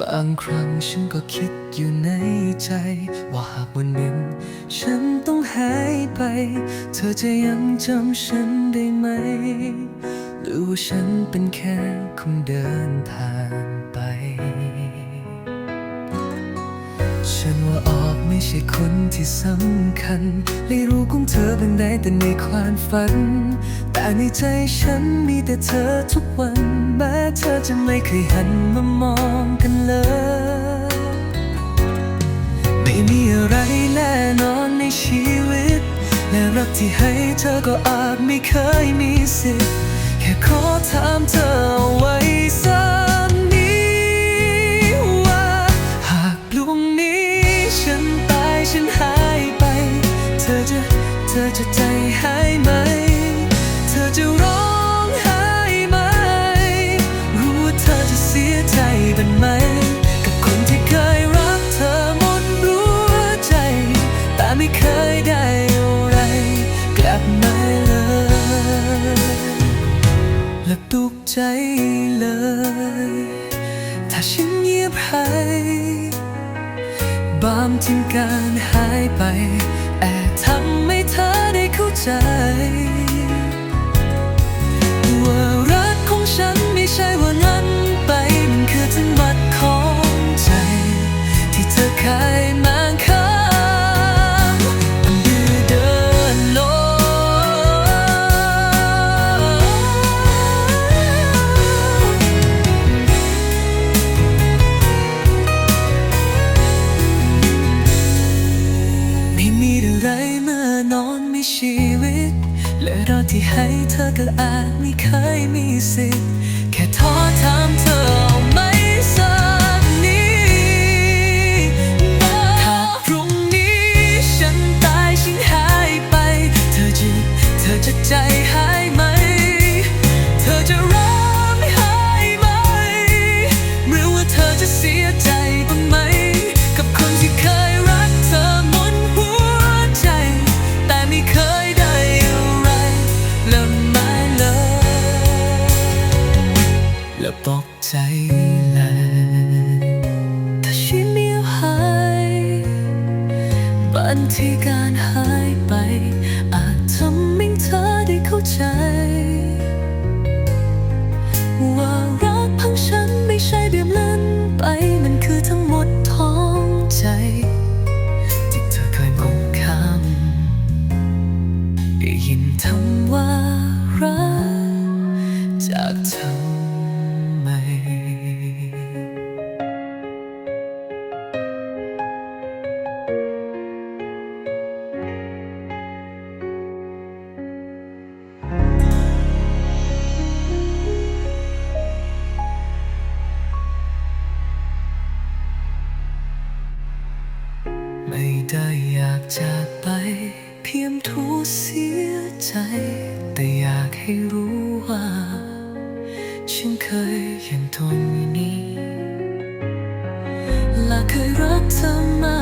บางครั้งฉันก็คิดอยู่ในใจ ว่าหากวันหนึ่งฉันต้องหายไป เธอจะยังจำฉันได้ไหม หรือว่าฉันเป็นแค่คนเดินทาง ไม่ใช่คนที่สำคัญไม่รู้ของเธอเป็นไงแต่ในความฝัน แต่ในใจฉันมีแต่เธอทุกวัน แม้เธอจะไม่เคยหันมามองกันเลย ไม่มีอะไรแน่นอนในชีวิต และรักที่ให้เธอก็อาจไม่เคยมีสิทธิ์แค่ขอถามเธอเอาไว้สัก ธอจะใจหายไหม เธอจะร้องไห้ไหม รู้ว่าเธอจะเสียใจเป็นไหม กับคนที่เคยรักเธอหมดหัวใจ แต่ไม่เคยได้อะไร กลับมาเลยและตุกใจเลย ถ้าฉันเงียบหายบางทิ้งการหายไป แอบทำได้ เมีชีวิต และรอที่ให้เธอก็อาจไม่เคยมีสิทธิ์ แค่ท้อถามเธอเอาไหมสักนิดถ้าพรุ่งนี้ฉันตายฉันหายไป เธอจะเธอจะใจหายไหม เธอจะร้องไห้ไหมหรือว่าเธอจะเสียใจ ใจเลยถ้าฉันเงียหายบันที่การหายไป อาจทำให้เธอได้เข้าใจ ว่ารักของฉันไม่ใช่เบียบเล่นไปมันคือทั้งหมดท้องใจ ที่เธอเคยมองข้ามได้ยินคำว่ารักจากทำไไม่ได้อยากจากไป เพียงทูเสียใจ แต่อยากให้รู้ว่า ฉันเคยยังทนอยู่นี้และเคยรักเธอมา